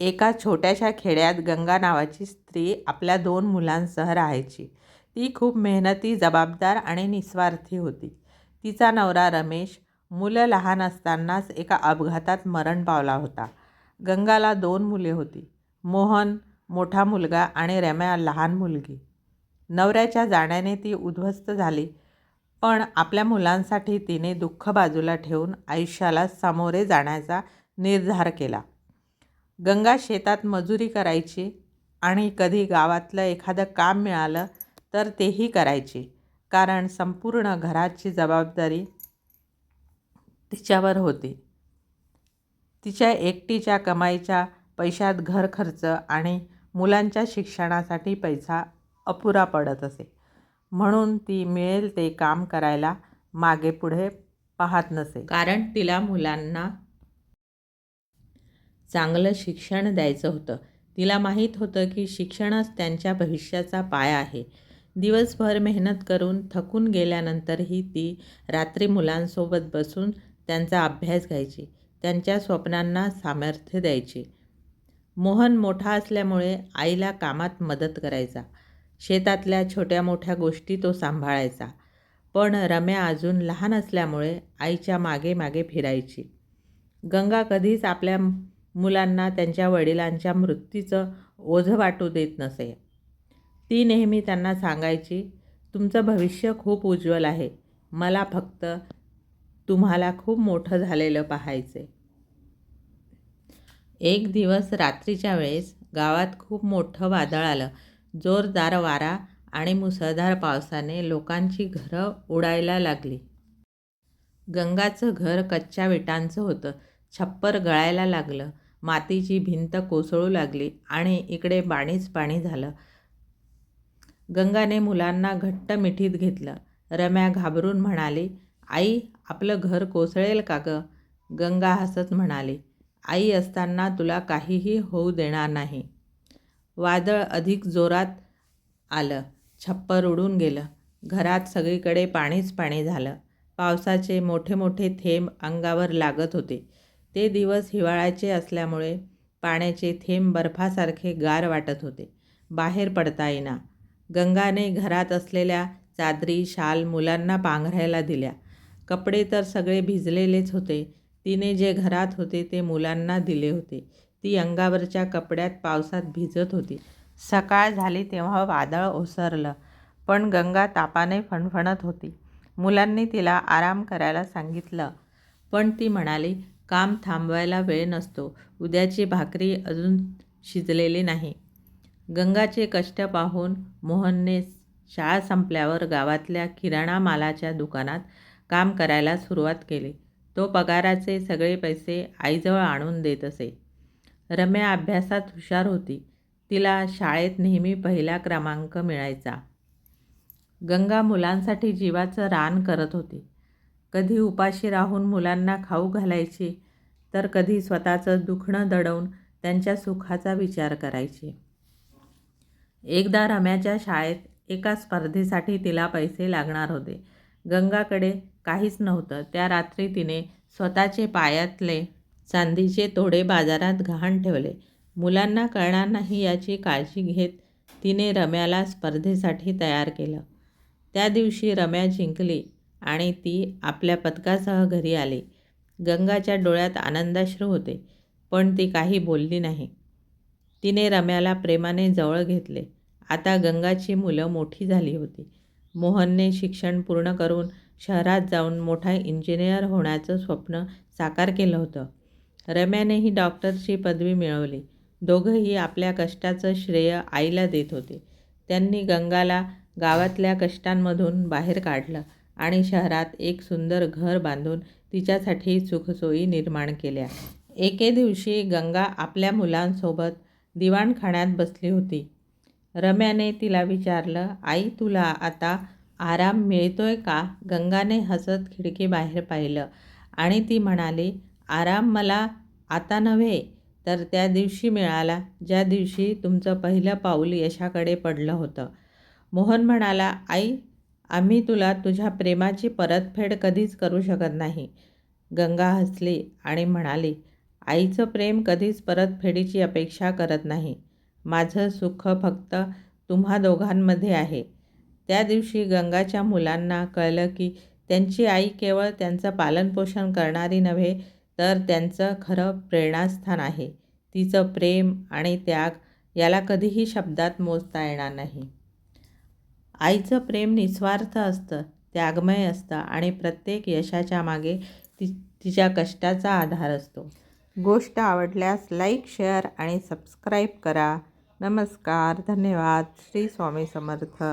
एका छोट्याशा खेड्यात गंगा नावाची स्त्री आपल्या दोन मुलांसह राहायची. ती खूप मेहनती, जबाबदार आणि निस्वार्थी होती. तिचा नवरा रमेश मुलं लहान असतानाच एका अपघातात मरण पावला होता. गंगाला दोन मुले होती. मोहन मोठा मुलगा आणि रम्या लहान मुलगी. नवऱ्याच्या जाण्याने ती उद्ध्वस्त झाली, पण आपल्या मुलांसाठी तिने दुःख बाजूला ठेवून आयुष्याला सामोरे जाण्याचा निर्धार केला. गंगा शेतात मजुरी करायची आणि कधी गावातलं एखादं काम मिळालं तर तेही करायची, कारण संपूर्ण घराची जबाबदारी तिच्यावर होती. तिच्या एकटीच्या कमाईच्या पैशात घर खर्च आणि मुलांच्या शिक्षणासाठी पैसा अपुरा पडत असे. म्हणून ती मिळेल ते काम करायला मागे पुढे पाहत नसे. कारण तिला मुलांना चांगलं शिक्षण द्यायचं होतं. तिला माहीत होतं की शिक्षणच त्यांच्या भविष्याचा पाया आहे. दिवसभर मेहनत करून थकून गेल्यानंतरही ती रात्री मुलांसोबत बसून त्यांचा अभ्यास घ्यायची, त्यांच्या स्वप्नांना सामर्थ्य द्यायची. मोहन मोठा असल्यामुळे आईला कामात मदत करायचा. शेतातल्या छोट्या-मोठ्या गोष्टी तो सांभाळायचा. पण रम्या अजून लहान असल्यामुळे आईच्या मागे मागे फिरायची. गंगा कधीच आपल्या मुलांना त्यांच्या वडिलांच्या मृत्यूचं ओझं वाटू देत नसे. ती नेहमी त्यांना सांगायची, तुमचं भविष्य खूप उज्ज्वल आहे. मला फक्त तुम्हाला खूप मोठं झालेलं पाहायचे एक दिवस रात्रीच्या वेळेस गावात खूप मोठं वादळ आलं. जोरदार वारा आणि मुसळधार पावसाने लोकांची घरं उडायला लागली. गंगाचं घर कच्च्या विटांचं होतं. छप्पर गळायला लागलं. मातीची भिंत कोसळू लागली आणि इकडे पाणीच पाणी झालं. गंगाने मुलांना घट्ट मिठीत घेतलं. रम्या घाबरून म्हणाली, आई, आपलं घर कोसळेल का गं? गंगा हसत म्हणाली, आई असताना तुला काहीही होऊ देणार नाही. वादळ अधिक जोरात आलं. छप्पर उडून गेलं. घरात सगळीकडे पाणीच पाणी झालं. पावसाचे मोठे मोठे थेंब अंगावर लागत होते. ते दिवस हिवाळ्याचे असल्यामुळे पाण्याचे थेंब बर्फासारखे गार वाटत होते. बाहेर पडता येईना. गंगाने घरात असलेल्या चादरी, शाल मुलांना पांघरायला दिल्या. कपडे तर सगळे भिजलेलेच होते. तिने जे घरात होते ते मुलांना दिले होते. ती अंगावरच्या कपड्यात पावसात भिजत होती. सकाळ झाली तेव्हा वादळ ओसरलं. पण गंगा तापाने फणफणत होती. मुलांनी तिला आराम करायला सांगितलं, पण ती म्हणाली, काम थांबवायला वेळ नसतो. उद्याची भाकरी अजून शिजलेली नाही. गंगाचे कष्ट पाहून मोहनने शाळा संपल्यावर गावातल्या किराणा मालाच्या दुकानात काम करायला सुरुवात केली. तो पगाराचे सगळे पैसे आईजवळ आणून देत असे. रम्या अभ्यासात हुशार होती. तिला शाळेत नेहमी पहिला क्रमांक मिळायचा. गंगा मुलांसाठी जीवाचं रान करत होती. कधी उपाशी राहून मुलांना खाऊ घालायची, तर कधी स्वतःचं दुखणं दडवून त्यांच्या सुखाचा विचार करायची. एकदा रम्याच्या शाळेत एका स्पर्धेसाठी तिला पैसे लागणार होते. गंगाकडे काहीच नव्हतं. त्या रात्री तिने स्वतःचे पायातले चांदीचे तोडे बाजारात गहाण ठेवले. मुलांना कळणार नाही याची काळजी घेत तिने रम्याला स्पर्धेसाठी तयार केलं. त्या दिवशी रम्या जिंकली आणि ती आपल्या पदकासह घरी आली. गंगाच्या डोळ्यात आनंदाश्रू होते, पण ती काही बोलली नाही. तिने रम्याला प्रेमाने जवळ घेतले. आता गंगाची मुलं मोठी झाली होती. मोहनने शिक्षण पूर्ण करून शहरात जाऊन मोठा इंजिनियर होण्याचं स्वप्न साकार केलं होतं. रम्यानेही डॉक्टरची पदवी मिळवली. दोघंही आपल्या कष्टाचं श्रेय आईला देत होते. त्यांनी गंगाला गावातल्या कष्टांमधून बाहेर काढलं आणि शहरात एक सुंदर घर बांधून तिच्यासाठी सुखसोयी निर्माण केल्या. एके दिवशी गंगा आपल्या मुलांसोबत दिवाणखाण्यात बसली होती. रम्याने तिला विचारलं, आई, तुला आता आराम मिळतोय का? गंगाने हसत खिडकीबाहेर पाहिलं आणि ती म्हणाली, आराम मला आता नव्हे, तर त्या दिवशी मिळाला, ज्या दिवशी तुमचं पहिलं पाऊल यशाकडे पडलं होतं. मोहन म्हणाला, आई, आम्ही तुला तुझ्या प्रेमाची परतफेड कधीच करू शकत नाही. गंगा हसली आणि म्हणाली, आईचं प्रेम कधीच परतफेडीची अपेक्षा करत नाही. माझं सुख फक्त तुम्हा दोघांमध्ये आहे. त्या दिवशी गंगाच्या मुलांना कळलं की त्यांची आई केवळ त्यांचं पालनपोषण करणारी नव्हे तर त्यांचं खरं प्रेरणास्थान आहे. तिचं प्रेम आणि त्याग याला कधीही शब्दात मोजता येणार नाही. आईचं प्रेम निस्वार्थ असतं त्यागमय असतं आणि प्रत्येक यशाच्या मागे ति तिच्या कष्टाचा आधार असतो. गोष्ट आवडल्यास लाईक शेअर आणि सबस्क्राईब करा. नमस्कार धन्यवाद. श्री स्वामी समर्थ.